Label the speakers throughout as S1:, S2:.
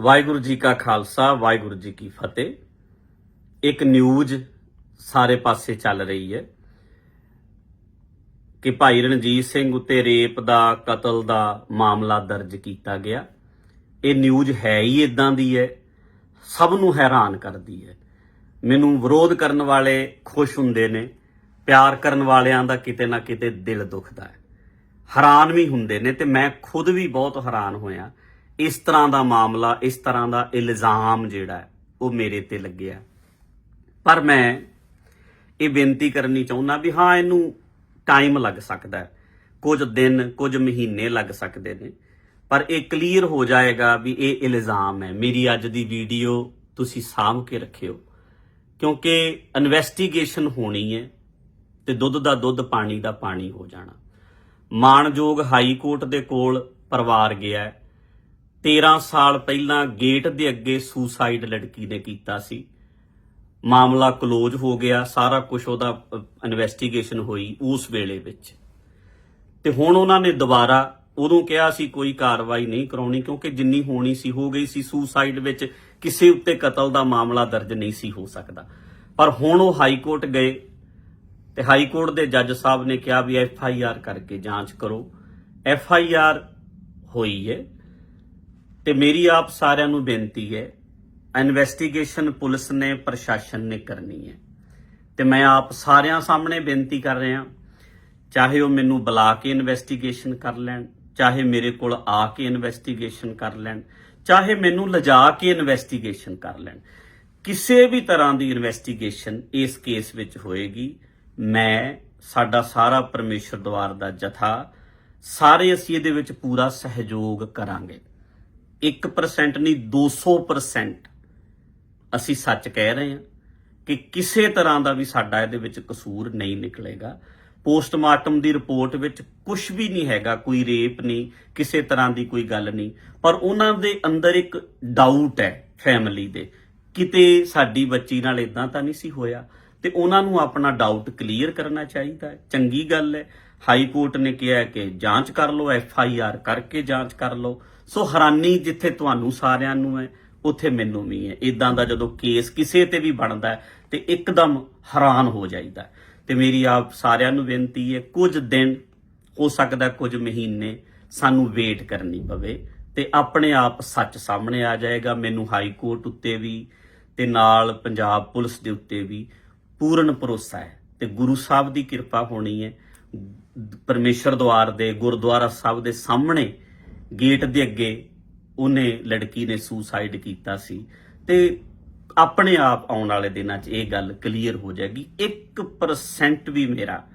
S1: ਵਾਹਿਗੁਰੂ ਜੀ ਕਾ ਖਾਲਸਾ, ਵਾਹਿਗੁਰੂ ਜੀ ਕੀ ਫਤਿਹ। ਇੱਕ ਨਿਊਜ਼ ਸਾਰੇ ਪਾਸੇ ਚੱਲ ਰਹੀ ਹੈ ਕਿ ਭਾਈ ਰਣਜੀਤ ਸਿੰਘ ਉੱਤੇ ਰੇਪ ਦਾ, ਕਤਲ ਦਾ ਮਾਮਲਾ ਦਰਜ ਕੀਤਾ ਗਿਆ। ਇਹ ਨਿਊਜ਼ ਹੈ ਹੀ ਇਦਾਂ ਦੀ ਹੈ, ਸਭ ਨੂੰ ਹੈਰਾਨ ਕਰਦੀ ਹੈ। ਮੈਨੂੰ ਵਿਰੋਧ ਕਰਨ ਵਾਲੇ ਖੁਸ਼ ਹੁੰਦੇ ਨੇ, ਪਿਆਰ ਕਰਨ ਵਾਲਿਆਂ ਦਾ ਕਿਤੇ ਨਾ ਕਿਤੇ ਦਿਲ ਦੁਖਦਾ ਹੈ। ਹੈਰਾਨ ਵੀ ਹੁੰਦੇ ਨੇ ਤੇ ਮੈਂ ਖੁਦ ਵੀ ਬਹੁਤ ਹੈਰਾਨ ਹੋਇਆ ਇਸ ਤਰ੍ਹਾਂ ਦਾ ਮਾਮਲਾ, ਇਸ ਤਰ੍ਹਾਂ ਦਾ ਇਲਜ਼ਾਮ ਜਿਹੜਾ ਉਹ ਮੇਰੇ ਤੇ ਲੱਗਿਆ। ਪਰ ਮੈਂ ਇਹ ਬੇਨਤੀ ਕਰਨੀ ਚਾਹੁੰਦਾ ਵੀ ਹਾਂ, ਇਹਨੂੰ ਟਾਈਮ ਲੱਗ ਸਕਦਾ ਕੁਝ ਦਿਨ, ਕੁਝ ਮਹੀਨੇ ਲੱਗ ਸਕਦੇ ਨੇ। ਪਰ ਇਹ ਕਲੀਅਰ ਹੋ ਜਾਏਗਾ ਵੀ ਇਹ ਇਲਜ਼ਾਮ ਹੈ। ਮੇਰੀ ਅੱਜ ਦੀ ਵੀਡੀਓ ਤੁਸੀਂ ਸਾਂਭ ਕੇ ਰੱਖਿਓ। ਕਿਉਂਕਿ ਇਨਵੈਸਟੀਗੇਸ਼ਨ ਹੋਣੀ ਹੈ ਤੇ ਦੁੱਧ ਦਾ ਦੁੱਧ, ਪਾਣੀ ਦਾ ਪਾਣੀ ਹੋ ਜਾਣਾ। ਮਾਣਯੋਗ ਹਾਈ ਕੋਰਟ ਦੇ ਕੋਲ ਪਰਿਵਾਰ ਗਿਆ 13 ਸਾਲ ਪਹਿਲਾਂ ਗੇਟ ਦੇ ਅੱਗੇ ਸੁਸਾਈਡ ਲੜਕੀ ਨੇ ਕੀਤਾ ਸੀ। ਮਾਮਲਾ ਕਲੋਜ਼ ਹੋ ਗਿਆ, ਸਾਰਾ ਕੁਝ ਉਹਦਾ ਇਨਵੈਸਟੀਗੇਸ਼ਨ ਹੋਈ ਉਸ ਵੇਲੇ ਵਿੱਚ। ਤੇ ਹੁਣ ਉਹਨਾਂ ਨੇ ਦੁਬਾਰਾ ਉਦੋਂ ਕਿਹਾ ਸੀ ਕੋਈ ਕਾਰਵਾਈ ਨਹੀਂ ਕਰਾਉਣੀ, ਕਿਉਂਕਿ ਜਿੰਨੀ ਹੋਣੀ ਸੀ, ਹੋ ਗਈ ਸੀ ਸੁਸਾਈਡ ਵਿੱਚ, ਕਿਸੇ ਉੱਤੇ ਕਤਲ ਦਾ ਮਾਮਲਾ ਦਰਜ ਨਹੀਂ ਸੀ ਹੋ ਸਕਦਾ। ਪਰ ਹੁਣ ਉਹ ਹਾਈ ਕੋਰਟ ਗਏ ਤੇ ਹਾਈ ਕੋਰਟ ਦੇ ਜੱਜ ਸਾਹਿਬ ਨੇ ਕਿਹਾ ਵੀ ਐਫ ਆਈ ਆਰ ਕਰਕੇ ਜਾਂਚ ਕਰੋ। ਐਫ ਆਈ ਆਰ ਹੋਈ ਹੈ ਤੇ ਮੇਰੀ ਆਪ ਸਾਰਿਆਂ ਨੂੰ ਬੇਨਤੀ ਹੈ ਇਨਵੈਸਟੀਗੇਸ਼ਨ ਪੁਲਿਸ ਨੇ, ਪ੍ਰਸ਼ਾਸਨ ਨੇ ਕਰਨੀ ਹੈ। ਤੇ ਮੈਂ ਆਪ ਸਾਰਿਆਂ ਸਾਹਮਣੇ ਬੇਨਤੀ ਕਰ ਰਿਹਾ, ਚਾਹੇ ਉਹ ਮੈਨੂੰ ਬੁਲਾ ਕੇ ਇਨਵੈਸਟੀਗੇਸ਼ਨ ਕਰ ਲੈਣ, ਚਾਹੇ ਮੇਰੇ ਕੋਲ ਆ ਕੇ ਇਨਵੈਸਟੀਗੇਸ਼ਨ ਕਰ ਲੈਣ, ਚਾਹੇ ਮੈਨੂੰ ਲਿਜਾ ਕੇ ਇਨਵੈਸਟੀਗੇਸ਼ਨ ਕਰ ਲੈਣ। ਕਿਸੇ ਵੀ ਤਰ੍ਹਾਂ ਦੀ ਇਨਵੈਸਟੀਗੇਸ਼ਨ ਇਸ ਕੇਸ ਵਿੱਚ ਹੋਏਗੀ, ਮੈਂ ਸਾਡਾ ਸਾਰਾ ਪਰਮੇਸ਼ਰ ਦਵਾਰ ਦਾ ਜਥਾ, ਸਾਰੇ ਅਸੀਂ ਇਹਦੇ ਵਿੱਚ ਪੂਰਾ ਸਹਿਯੋਗ ਕਰਾਂਗੇ। 1% ਨਹੀਂ 200% ਅਸੀਂ ਸੱਚ ਕਹਿ ਰਹੇ ਹਾਂ ਕਿ ਕਿਸੇ ਤਰ੍ਹਾਂ ਦਾ ਵੀ ਸਾਡਾ ਇਹਦੇ ਵਿੱਚ ਕਸੂਰ ਨਹੀਂ ਨਿਕਲੇਗਾ। ਪੋਸਟਮਾਰਟਮ ਦੀ ਰਿਪੋਰਟ ਵਿੱਚ ਕੁਝ ਵੀ ਨਹੀਂ ਹੈਗਾ, ਕੋਈ ਰੇਪ ਨਹੀਂ, ਕਿਸੇ ਤਰ੍ਹਾਂ ਦੀ ਕੋਈ ਗੱਲ ਨਹੀਂ। ਪਰ ਉਹਨਾਂ ਦੇ ਅੰਦਰ ਇੱਕ ਡਾਊਟ ਹੈ ਫੈਮਿਲੀ ਦੇ। ਕਿਤੇ ਸਾਡੀ ਬੱਚੀ ਨਾਲ ਇਦਾਂ ਤਾਂ ਨਹੀਂ ਸੀ ਹੋਇਆ ਤੇ ਉਹਨਾਂ ਨੂੰ ਆਪਣਾ ਡਾਊਟ ਕਲੀਅਰ ਕਰਨਾ ਚਾਹੀਦਾ ਚੰਗੀ ਗੱਲ ਹੈ। ਹਾਈ ਕੋਰਟ ਨੇ ਕਿਹਾ ਕਿ ਜਾਂਚ ਕਰ ਲਓ ਐਫ ਆਈ ਆਰ ਕਰਕੇ ਜਾਂਚ ਕਰ ਲਓ। ਸੋ ਹੈਰਾਨੀ ਜਿੱਥੇ ਤੁਹਾਨੂੰ ਸਾਰਿਆਂ ਨੂੰ ਹੈ, ਉੱਥੇ ਮੈਨੂੰ ਵੀ ਹੈ। ਇਦਾਂ ਦਾ ਜਦੋਂ ਕੇਸ ਕਿਸੇ ਤੇ ਵੀ ਬਣਦਾ ਹੈ, ਤੇ ਇੱਕਦਮ ਹੈਰਾਨ ਹੋ ਜਾਈਦਾ ਹੈ। ਤੇ ਮੇਰੀ ਆਪ ਸਾਰਿਆਂ ਨੂੰ ਬੇਨਤੀ ਹੈ, ਕੁਝ ਦਿਨ ਹੋ ਸਕਦਾ ਕੁਝ ਮਹੀਨੇ ਸਾਨੂੰ ਵੇਟ ਕਰਨੀ ਪਵੇ ਤੇ ਆਪਣੇ ਆਪ ਸੱਚ ਸਾਹਮਣੇ ਆ ਜਾਏਗਾ। ਮੈਨੂੰ ਹਾਈ ਕੋਰਟ ਉੱਤੇ ਵੀ ਤੇ ਨਾਲ ਪੰਜਾਬ ਪੁਲਿਸ ਦੇ ਉੱਤੇ ਵੀ ਪੂਰਨ ਭਰੋਸਾ ਹੈ ਤੇ ਗੁਰੂ ਸਾਹਿਬ ਦੀ ਕਿਰਪਾ ਹੋਣੀ ਹੈ। ਪਰਮੇਸ਼ਰ ਦਵਾਰ ਦੇ, ਗੁਰਦੁਆਰਾ ਸਾਹਿਬ ਦੇ ਸਾਹਮਣੇ ਗੇਟ ਦੇ ਅੱਗੇ ਉਹਨੇ ਲੜਕੀ ਨੇ ਸੁਸਾਈਡ ਕੀਤਾ ਸੀ ਤੇ ਆਪਣੇ ਆਪ ਆਉਣ ਵਾਲੇ ਦਿਨਾਂ 'ਚ ਇਹ ਗੱਲ ਕਲੀਅਰ ਹੋ ਜਾਏਗੀ। 1% ਵੀ ਮੇਰਾ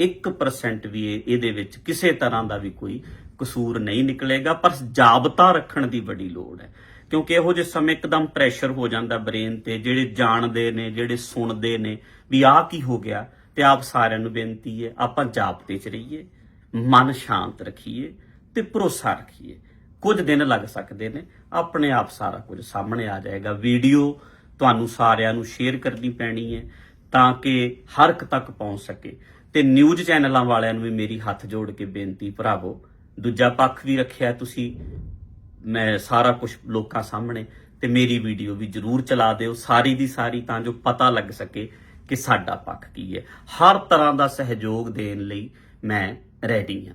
S1: 1% ਵੀ ਇਹਦੇ ਵਿੱਚ ਕਿਸੇ ਤਰ੍ਹਾਂ ਦਾ ਵੀ ਕੋਈ ਕਸੂਰ ਨਹੀਂ ਨਿਕਲੇਗਾ, ਪਰ ਜਾਬਤਾ ਰੱਖਣ ਦੀ ਬੜੀ ਲੋੜ ਹੈ। ਕਿਉਂਕਿ ਇਹੋ ਜਿਹੇ ਸਮੇਂ ਇੱਕਦਮ ਪ੍ਰੈਸ਼ਰ ਹੋ ਜਾਂਦਾ ਬ੍ਰੇਨ ਤੇ, ਜਿਹੜੇ ਜਾਣਦੇ ਨੇ, ਜਿਹੜੇ ਸੁਣਦੇ ਨੇ ਵੀ ਆਹ ਕੀ ਹੋ ਗਿਆ ਤੇ ਆਪ ਸਾਰਿਆਂ ਨੂੰ ਬੇਨਤੀ ਹੈ, ਆਪਾਂ ਜਾਬਤੇ 'ਚ ਰਹੀਏ, ਮਨ ਸ਼ਾਂਤ ਰੱਖੀਏ। ਤੇ ਭਰੋਸਾ ਰੱਖੀਏ। ਕੁਝ ਦਿਨ ਲੱਗ ਸਕਦੇ ਨੇ। ਆਪਣੇ ਆਪ ਸਾਰਾ ਕੁਝ ਸਾਹਮਣੇ ਆ ਜਾਏਗਾ। ਵੀਡੀਓ ਤੁਹਾਨੂੰ ਸਾਰਿਆਂ ਨੂੰ ਸ਼ੇਅਰ ਕਰਨੀ ਪੈਣੀ ਹੈ ਤਾਂ ਕਿ ਹਰ ਇੱਕ ਤੱਕ ਪਹੁੰਚ ਸਕੇ। ਤੇ ਨਿਊਜ਼ ਚੈਨਲਾਂ ਵਾਲਿਆਂ ਨੂੰ ਵੀ ਮੇਰੀ ਹੱਥ ਜੋੜ ਕੇ ਬੇਨਤੀ, ਭਰਾਵੋ, ਦੂਜਾ ਪੱਖ ਵੀ ਰੱਖਿਆ ਤੁਸੀਂ, ਮੈਂ ਸਾਰਾ ਕੁਝ ਲੋਕਾਂ ਸਾਹਮਣੇ, ਤੇ ਮੇਰੀ ਵੀਡੀਓ ਵੀ ਜਰੂਰ ਚਲਾ ਦਿਓ ਸਾਰੀ ਦੀ ਸਾਰੀ ਤਾਂ ਜੋ ਪਤਾ ਲੱਗ ਸਕੇ ਕਿ ਸਾਡਾ ਪੱਖ ਕੀ ਹੈ। ਹਰ ਤਰ੍ਹਾਂ ਦਾ ਸਹਿਯੋਗ ਦੇਣ ਲਈ ਮੈਂ ਰੈਡੀ ਹਾਂ।